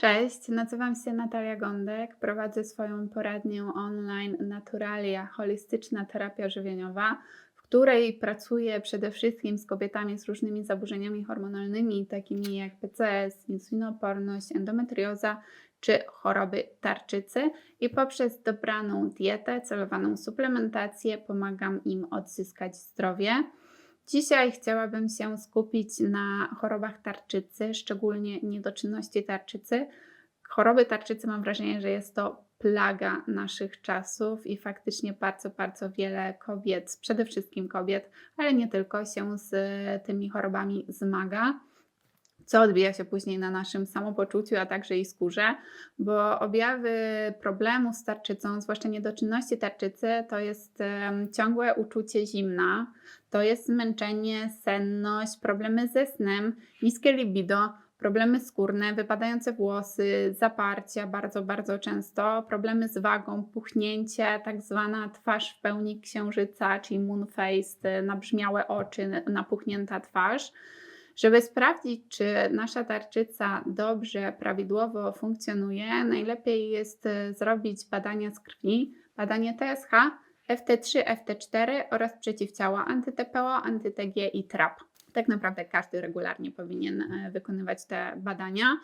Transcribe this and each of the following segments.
Cześć, nazywam się Natalia Gądek, prowadzę swoją poradnię online Naturalia Holistyczna Terapia Żywieniowa, w której pracuję przede wszystkim z kobietami z różnymi zaburzeniami hormonalnymi, takimi jak PCS, insulinoporność, endometrioza czy choroby tarczycy i poprzez dobraną dietę, celowaną suplementację pomagam im odzyskać zdrowie. Dzisiaj chciałabym się skupić na chorobach tarczycy, szczególnie niedoczynności tarczycy. Choroby tarczycy mam wrażenie, że jest to plaga naszych czasów i faktycznie bardzo, bardzo wiele kobiet, przede wszystkim kobiet, ale nie tylko, się z tymi chorobami zmaga co odbija się później na naszym samopoczuciu, a także i skórze, bo objawy problemu z tarczycą, zwłaszcza niedoczynności tarczycy, to jest ciągłe uczucie zimna, to jest zmęczenie, senność, problemy ze snem, niskie libido, problemy skórne, wypadające włosy, zaparcia bardzo, bardzo często, problemy z wagą, puchnięcie, tak zwana twarz w pełni księżyca, czyli moon face, nabrzmiałe oczy, napuchnięta twarz. Żeby sprawdzić, czy nasza tarczyca dobrze, prawidłowo funkcjonuje, najlepiej jest e, zrobić badania z krwi, badanie TSH, FT3, FT4 oraz przeciwciała anty-TPO, anty-TG i TRAP. Tak naprawdę każdy regularnie powinien e, wykonywać te badania.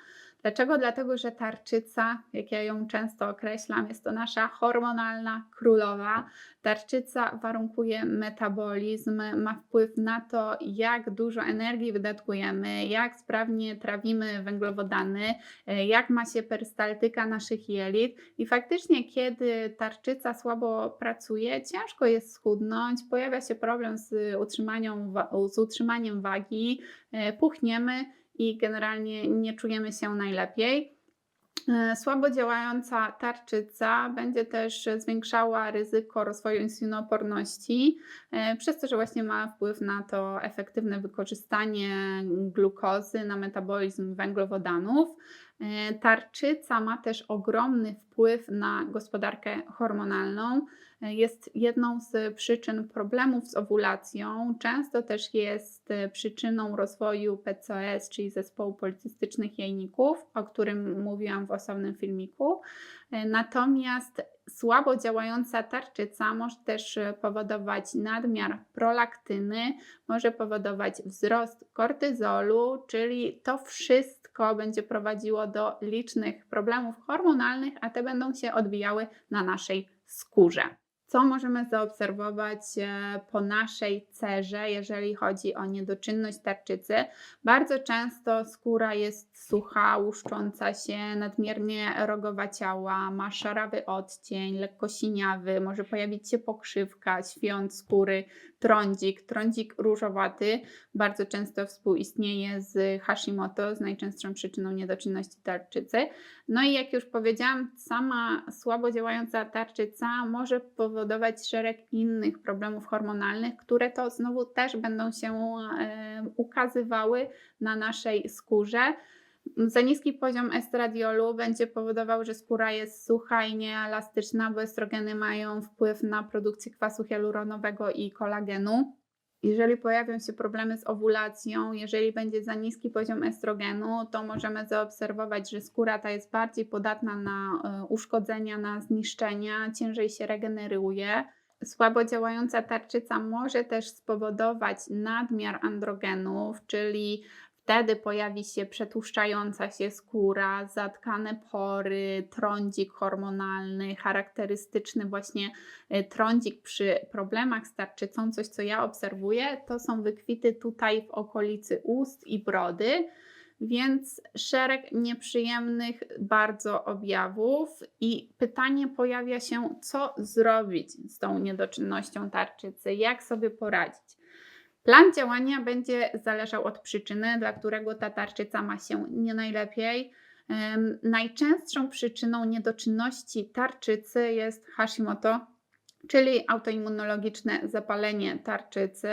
Dlaczego? Dlatego, że tarczyca, jak ja ją często określam, jest to nasza hormonalna królowa. Tarczyca warunkuje metabolizm, ma wpływ na to, jak dużo energii wydatkujemy, jak sprawnie trawimy węglowodany, jak ma się perystaltyka naszych jelit. I faktycznie, kiedy tarczyca słabo pracuje, ciężko jest schudnąć, pojawia się problem z utrzymaniem, z utrzymaniem wagi, e, puchniemy i generalnie nie czujemy się najlepiej. E, słabo działająca tarczyca będzie też zwiększała ryzyko rozwoju insulinoporności, e, przez to, że właśnie ma wpływ na to efektywne wykorzystanie glukozy, na metabolizm węglowodanów. E, tarczyca ma też ogromny wpływ na gospodarkę hormonalną. E, jest jedną z przyczyn problemów z owulacją. Często też jest e, przyczyną rozwoju PCOS, czyli zespołu policystycznych jajników, o którym mówiłam w osobnym filmiku. Natomiast słabo działająca tarczyca może też powodować nadmiar prolaktyny, może powodować wzrost kortyzolu, czyli to wszystko będzie prowadziło do licznych problemów hormonalnych, a te będą się odbijały na naszej skórze co możemy zaobserwować e, po naszej cerze, jeżeli chodzi o niedoczynność tarczycy. Bardzo często skóra jest sucha, łuszcząca się, nadmiernie rogowa ciała, ma szarawy odcień, lekko siniawy, może pojawić się pokrzywka, świąt skóry, trądzik, trądzik różowaty. Bardzo często współistnieje z Hashimoto, z najczęstszą przyczyną niedoczynności tarczycy. No i jak już powiedziałam, sama słabo działająca tarczyca może powodować powodować szereg innych problemów hormonalnych, które to znowu też będą się ukazywały na naszej skórze. Za niski poziom estradiolu będzie powodował, że skóra jest sucha i nieelastyczna, bo estrogeny mają wpływ na produkcję kwasu hialuronowego i kolagenu. Jeżeli pojawią się problemy z owulacją, jeżeli będzie za niski poziom estrogenu, to możemy zaobserwować, że skóra ta jest bardziej podatna na e, uszkodzenia, na zniszczenia, ciężej się regeneruje. Słabo działająca tarczyca może też spowodować nadmiar androgenów, czyli Wtedy pojawi się przetłuszczająca się skóra, zatkane pory, trądzik hormonalny, charakterystyczny właśnie y, trądzik przy problemach z tarczycą. Coś, co ja obserwuję, to są wykwity tutaj w okolicy ust i brody więc szereg nieprzyjemnych bardzo objawów i pytanie pojawia się, co zrobić z tą niedoczynnością tarczycy, jak sobie poradzić. Plan działania będzie zależał od przyczyny, dla którego ta tarczyca ma się nie najlepiej. Najczęstszą przyczyną niedoczynności tarczycy jest Hashimoto, czyli autoimmunologiczne zapalenie tarczycy.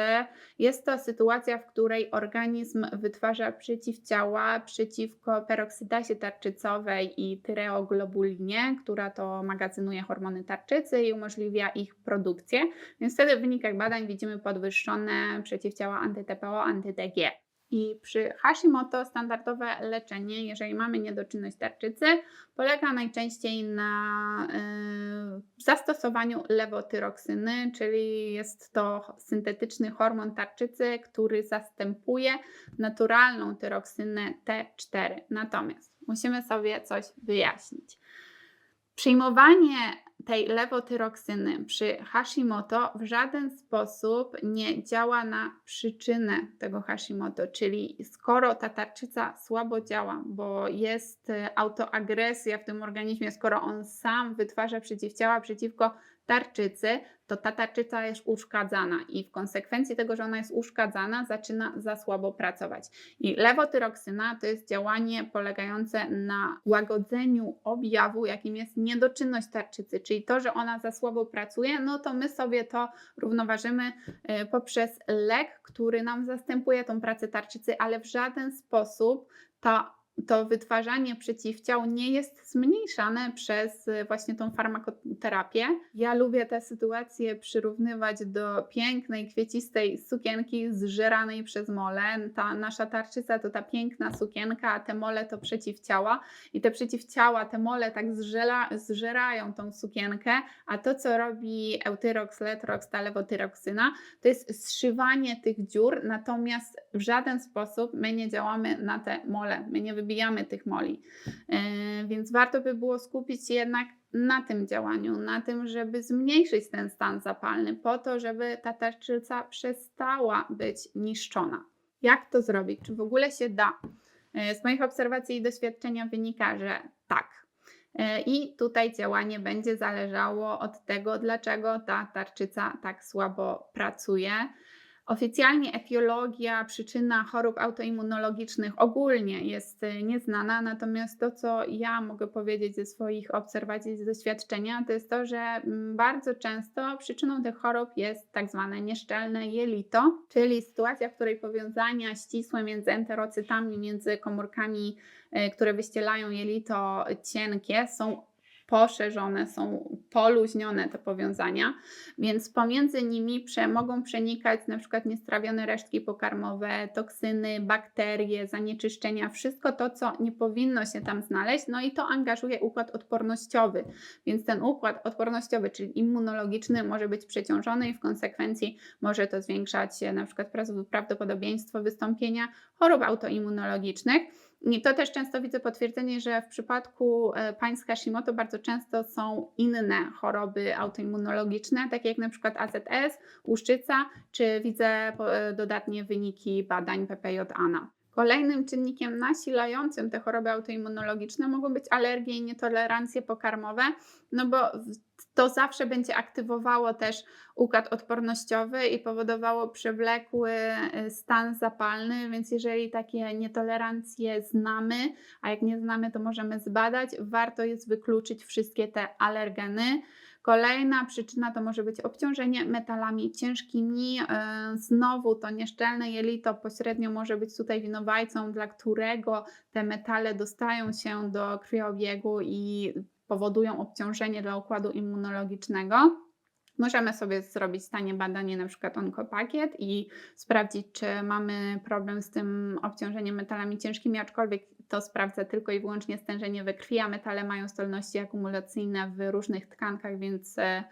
Jest to sytuacja, w której organizm wytwarza przeciwciała przeciwko peroksydazie tarczycowej i tyreoglobulinie, która to magazynuje hormony tarczycy i umożliwia ich produkcję. Więc wtedy w wynikach badań widzimy podwyższone przeciwciała anty-TPO, anty-TG. I przy Hashimoto standardowe leczenie, jeżeli mamy niedoczynność tarczycy, polega najczęściej na y, zastosowaniu lewotyroksyny, czyli jest to syntetyczny hormon tarczycy, który zastępuje naturalną tyroksynę T4. Natomiast musimy sobie coś wyjaśnić. Przyjmowanie tej lewotyroksyny przy Hashimoto w żaden sposób nie działa na przyczynę tego Hashimoto, czyli skoro ta tarczyca słabo działa, bo jest e, autoagresja w tym organizmie, skoro on sam wytwarza przeciwciała przeciwko tarczycy, to ta tarczyca jest uszkadzana i w konsekwencji tego, że ona jest uszkadzana, zaczyna za słabo pracować. I lewotyroksyna to jest działanie polegające na łagodzeniu objawu, jakim jest niedoczynność tarczycy, czyli to, że ona za słabo pracuje, no to my sobie to równoważymy y, poprzez lek, który nam zastępuje tą pracę tarczycy, ale w żaden sposób ta to wytwarzanie przeciwciał nie jest zmniejszane przez y, właśnie tą farmakoterapię. Ja lubię tę sytuację przyrównywać do pięknej, kwiecistej sukienki zżeranej przez mole. Ta nasza tarczyca to ta piękna sukienka, a te mole to przeciwciała. I te przeciwciała, te mole tak zżela, zżerają tą sukienkę, a to, co robi Eutyrox, Letrox, ta lewotyroksyna, to jest zszywanie tych dziur, natomiast w żaden sposób my nie działamy na te mole. My nie wybijamy tych moli. E, więc warto by było skupić się jednak na tym działaniu, na tym, żeby zmniejszyć ten stan zapalny, po to, żeby ta tarczyca przestała być niszczona. Jak to zrobić? Czy w ogóle się da? E, z moich obserwacji i doświadczenia wynika, że tak. E, I tutaj działanie będzie zależało od tego, dlaczego ta tarczyca tak słabo pracuje. Oficjalnie etiologia, przyczyna chorób autoimmunologicznych ogólnie jest y, nieznana, natomiast to, co ja mogę powiedzieć ze swoich obserwacji, z doświadczenia, to jest to, że mm, bardzo często przyczyną tych chorób jest tak zwane nieszczelne jelito, czyli sytuacja, w której powiązania ścisłe między enterocytami, między komórkami, y, które wyścielają jelito cienkie, są poszerzone, są poluźnione te powiązania, więc pomiędzy nimi prze, mogą przenikać na przykład niestrawione resztki pokarmowe, toksyny, bakterie, zanieczyszczenia, wszystko to, co nie powinno się tam znaleźć, no i to angażuje układ odpornościowy, więc ten układ odpornościowy, czyli immunologiczny może być przeciążony i w konsekwencji może to zwiększać na przykład prawdopodobieństwo wystąpienia chorób autoimmunologicznych. To też często widzę potwierdzenie, że w przypadku e, pań z Hashimoto bardzo często są inne choroby autoimmunologiczne, takie jak na przykład AZS, łuszczyca, czy widzę e, dodatnie wyniki badań PPJ-ANA. Kolejnym czynnikiem nasilającym te choroby autoimmunologiczne mogą być alergie i nietolerancje pokarmowe, no bo to zawsze będzie aktywowało też układ odpornościowy i powodowało przewlekły y, stan zapalny, więc jeżeli takie nietolerancje znamy, a jak nie znamy, to możemy zbadać, warto jest wykluczyć wszystkie te alergeny. Kolejna przyczyna to może być obciążenie metalami ciężkimi. E, znowu to nieszczelne jelito pośrednio może być tutaj winowajcą, dla którego te metale dostają się do krwiobiegu i powodują obciążenie dla układu immunologicznego. Możemy sobie zrobić stanie badanie, na przykład onkopakiet i sprawdzić, czy mamy problem z tym obciążeniem metalami ciężkimi, aczkolwiek to sprawdza tylko i wyłącznie stężenie we krwi, a metale mają zdolności akumulacyjne w różnych tkankach, więc, e,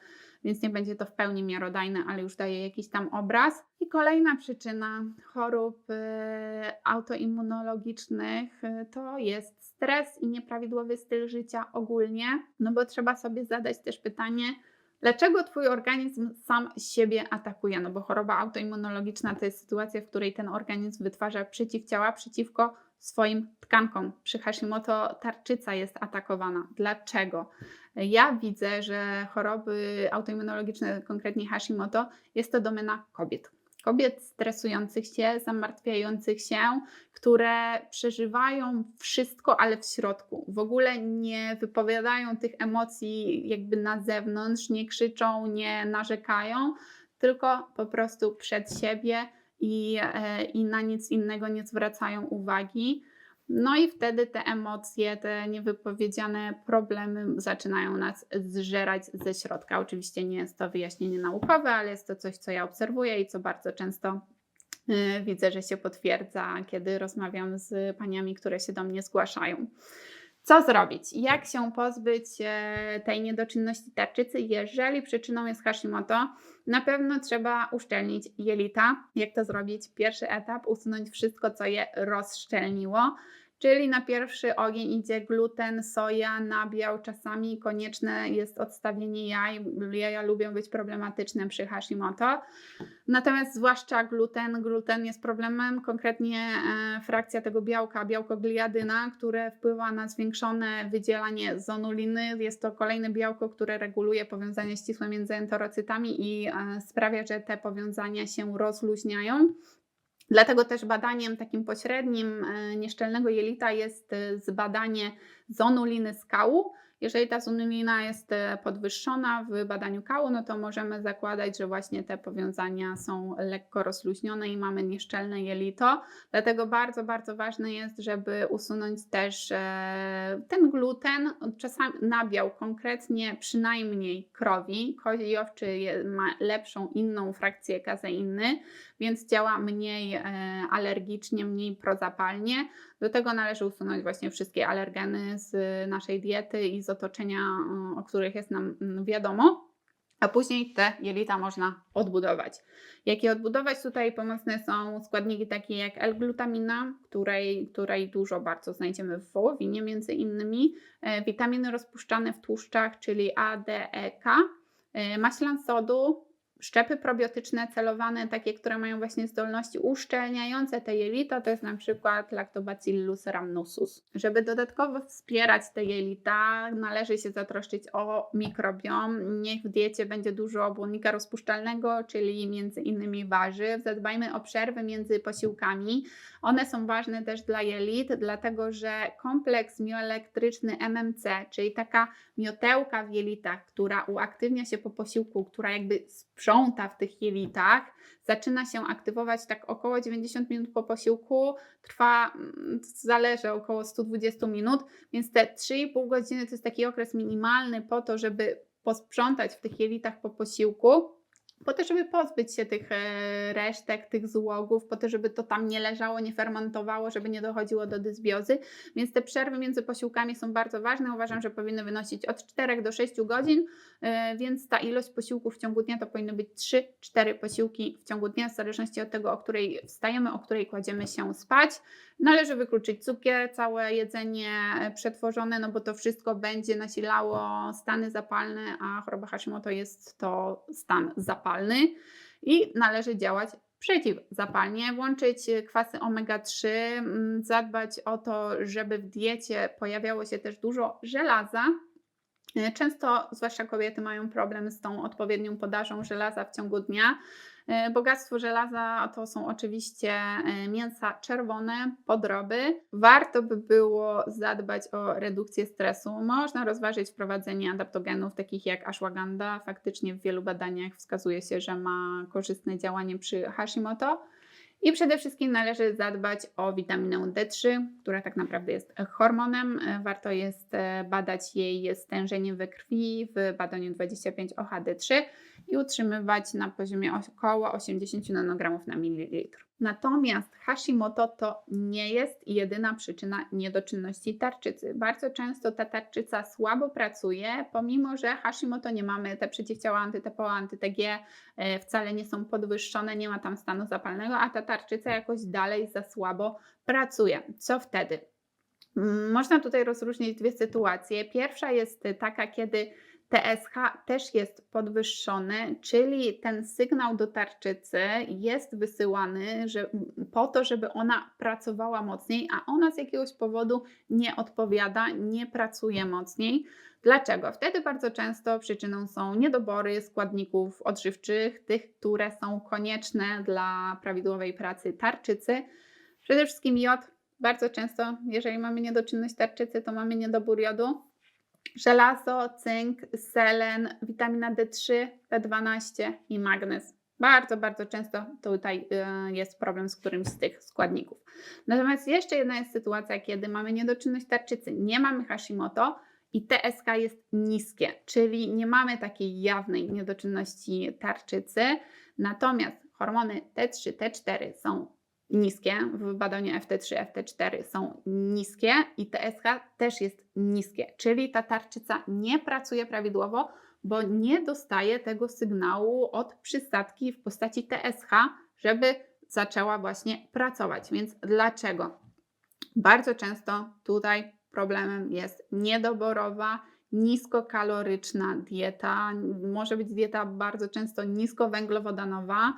więc nie będzie to w pełni miarodajne, ale już daje jakiś tam obraz. I kolejna przyczyna chorób e, autoimmunologicznych e, to jest stres i nieprawidłowy styl życia ogólnie, no bo trzeba sobie zadać też pytanie, Dlaczego Twój organizm sam siebie atakuje? No bo choroba autoimmunologiczna to jest sytuacja, w której ten organizm wytwarza przeciwciała przeciwko swoim tkankom. Przy Hashimoto tarczyca jest atakowana. Dlaczego? Ja widzę, że choroby autoimmunologiczne, konkretnie Hashimoto, jest to domena kobiet kobiet stresujących się, zamartwiających się, które przeżywają wszystko, ale w środku. W ogóle nie wypowiadają tych emocji jakby na zewnątrz, nie krzyczą, nie narzekają, tylko po prostu przed siebie i, e, i na nic innego nie zwracają uwagi. No i wtedy te emocje, te niewypowiedziane problemy zaczynają nas zżerać ze środka. Oczywiście nie jest to wyjaśnienie naukowe, ale jest to coś, co ja obserwuję i co bardzo często Yy, Widzę, że się potwierdza, kiedy rozmawiam z paniami, które się do mnie zgłaszają. Co zrobić? Jak się pozbyć e, tej niedoczynności tarczycy, jeżeli przyczyną jest Hashimoto? Na pewno trzeba uszczelnić jelita. Jak to zrobić? Pierwszy etap usunąć wszystko, co je rozszczelniło. Czyli na pierwszy ogień idzie gluten, soja, nabiał. Czasami konieczne jest odstawienie jaj. Jaja lubią być problematyczne przy Hashimoto. Natomiast zwłaszcza gluten, gluten jest problemem, konkretnie e, frakcja tego białka, białko gliadyna, które wpływa na zwiększone wydzielanie zonuliny. Jest to kolejne białko, które reguluje powiązania ścisłe między enterocytami i e, sprawia, że te powiązania się rozluźniają. Dlatego też badaniem takim pośrednim e, nieszczelnego jelita jest e, zbadanie zonuliny skału. Jeżeli ta zonulina jest e, podwyższona w badaniu kału, no to możemy zakładać, że właśnie te powiązania są lekko rozluźnione i mamy nieszczelne jelito. Dlatego bardzo, bardzo ważne jest, żeby usunąć też ten gluten, czasami nabiał, konkretnie przynajmniej krowi. Kozi owczy ma lepszą inną frakcję kazeiny, więc działa mniej alergicznie, mniej prozapalnie. Do tego należy usunąć właśnie wszystkie alergeny z naszej diety i z otoczenia, o których jest nam mm, wiadomo. A później te jelita można odbudować. Jak je odbudować? Tutaj pomocne są składniki takie jak L-glutamina, której, której dużo bardzo znajdziemy w wołowinie między innymi, e, witaminy rozpuszczane w tłuszczach, czyli A, D, E, K, e, maślan sodu, Szczepy probiotyczne celowane, takie, które mają właśnie zdolności uszczelniające te jelita, to jest na przykład Lactobacillus rhamnosus. Żeby dodatkowo wspierać te jelita, należy się zatroszczyć o mikrobiom. Niech w diecie będzie dużo błonnika rozpuszczalnego, czyli między innymi warzyw. Zadbajmy o przerwy między posiłkami. One są ważne też dla jelit, dlatego że kompleks mioelektryczny MMC, czyli taka miotełka w jelitach, która uaktywnia się po posiłku, która jakby sprząta w tych jelitach, zaczyna się aktywować tak około 90 minut po posiłku, trwa, mm, zależy, około 120 minut, więc te 3,5 godziny to jest taki okres minimalny po to, żeby posprzątać w tych jelitach po posiłku po to, żeby pozbyć się tych e, resztek, tych złogów, po to, żeby to tam nie leżało, nie fermentowało, żeby nie dochodziło do dysbiozy. Więc te przerwy między posiłkami są bardzo ważne. Uważam, że powinny wynosić od 4 do 6 godzin, e, więc ta ilość posiłków w ciągu dnia to powinny być 3-4 posiłki w ciągu dnia, w zależności od tego, o której wstajemy, o której kładziemy się spać. Należy wykluczyć cukier, całe jedzenie e, przetworzone, no bo to wszystko będzie nasilało stany zapalne, a choroba Hashimoto jest to stan zapalny i należy działać przeciwzapalnie, włączyć kwasy omega-3, mm, zadbać o to, żeby w diecie pojawiało się też dużo żelaza. E, często, zwłaszcza kobiety, mają problem z tą odpowiednią podażą żelaza w ciągu dnia. E, bogactwo żelaza to są oczywiście e, mięsa czerwone, podroby. Warto by było zadbać o redukcję stresu. Można rozważyć wprowadzenie adaptogenów takich jak ashwagandha. Faktycznie w wielu badaniach wskazuje się, że ma korzystne działanie przy Hashimoto. I przede wszystkim należy zadbać o witaminę D3, która tak naprawdę jest hormonem. E, warto jest badać jej stężenie we krwi w badaniu 25 OHD3 i utrzymywać na poziomie około 80 nanogramów na mililitr. Natomiast Hashimoto to nie jest jedyna przyczyna niedoczynności tarczycy. Bardzo często ta tarczyca słabo pracuje, pomimo że Hashimoto nie mamy, te przeciwciała antyTPO, anty-TG e, wcale nie są podwyższone, nie ma tam stanu zapalnego, a ta tarczyca jakoś dalej za słabo pracuje. Co wtedy? Można tutaj rozróżnić dwie sytuacje. Pierwsza jest taka, kiedy TSH też jest podwyższony, czyli ten sygnał do tarczycy jest wysyłany że, po to, żeby ona pracowała mocniej, a ona z jakiegoś powodu nie odpowiada, nie pracuje mocniej. Dlaczego? Wtedy bardzo często przyczyną są niedobory składników odżywczych, tych, które są konieczne dla prawidłowej pracy tarczycy. Przede wszystkim jod. Bardzo często, jeżeli mamy niedoczynność tarczycy, to mamy niedobór jodu żelazo, cynk, selen, witamina D3, B12 i magnez. Bardzo, bardzo często tutaj y, jest problem z którymś z tych składników. Natomiast jeszcze jedna jest sytuacja, kiedy mamy niedoczynność tarczycy, nie mamy Hashimoto i TSH jest niskie, czyli nie mamy takiej jawnej niedoczynności tarczycy. Natomiast hormony T3, T4 są niskie, w badaniu FT3, FT4 są niskie i TSH też jest niskie, czyli ta tarczyca nie pracuje prawidłowo, bo nie dostaje tego sygnału od przysadki w postaci TSH, żeby zaczęła właśnie pracować. Więc dlaczego? Bardzo często tutaj problemem jest niedoborowa, niskokaloryczna dieta. Może być dieta bardzo często niskowęglowodanowa.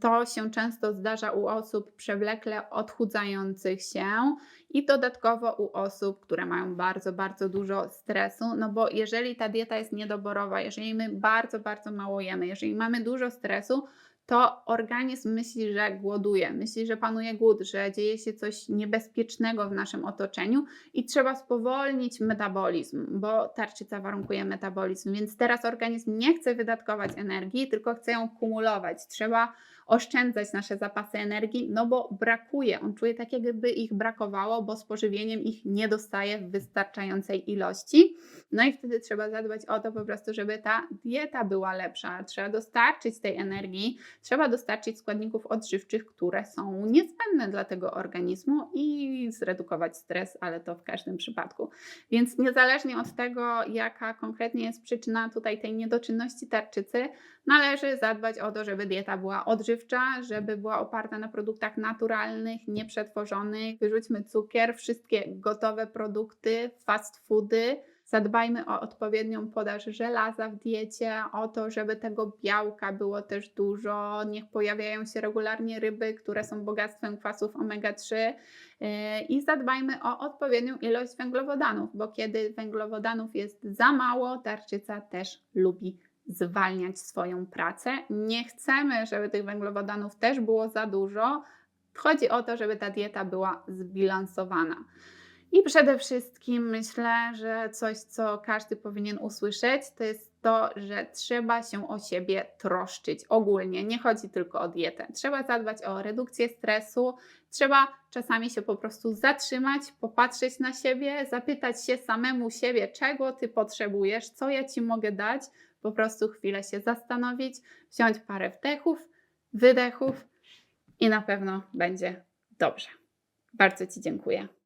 To się często zdarza u osób przewlekle odchudzających się i dodatkowo u osób, które mają bardzo, bardzo dużo stresu. No bo jeżeli ta dieta jest niedoborowa, jeżeli my bardzo, bardzo mało jemy, jeżeli mamy dużo stresu, to organizm myśli, że głoduje, myśli, że panuje głód, że dzieje się coś niebezpiecznego w naszym otoczeniu i trzeba spowolnić metabolizm, bo tarczyca warunkuje metabolizm. Więc teraz organizm nie chce wydatkować energii, tylko chce ją kumulować. Trzeba oszczędzać nasze zapasy energii, no bo brakuje. On czuje tak, jakby ich brakowało, bo z pożywieniem ich nie dostaje w wystarczającej ilości. No i wtedy trzeba zadbać o to po prostu, żeby ta dieta była lepsza. Trzeba dostarczyć tej energii, trzeba dostarczyć składników odżywczych, które są niezbędne dla tego organizmu i zredukować stres, ale to w każdym przypadku. Więc niezależnie od tego, jaka konkretnie jest przyczyna tutaj tej niedoczynności tarczycy, należy zadbać o to, żeby dieta była odżywcza, żeby była oparta na produktach naturalnych, nieprzetworzonych. Wyrzućmy cukier, wszystkie gotowe produkty, fast foody. Zadbajmy o odpowiednią podaż żelaza w diecie, o to, żeby tego białka było też dużo. Niech pojawiają się regularnie ryby, które są bogactwem kwasów omega-3 yy, i zadbajmy o odpowiednią ilość węglowodanów, bo kiedy węglowodanów jest za mało, tarczyca też lubi zwalniać swoją pracę. Nie chcemy, żeby tych węglowodanów też było za dużo. Chodzi o to, żeby ta dieta była zbilansowana. I przede wszystkim myślę, że coś, co każdy powinien usłyszeć, to jest to, że trzeba się o siebie troszczyć ogólnie. Nie chodzi tylko o dietę. Trzeba zadbać o redukcję stresu, trzeba czasami się po prostu zatrzymać, popatrzeć na siebie, zapytać się samemu siebie, czego ty potrzebujesz, co ja ci mogę dać, po prostu chwilę się zastanowić, wziąć parę wdechów, wydechów i na pewno będzie dobrze. Bardzo Ci dziękuję.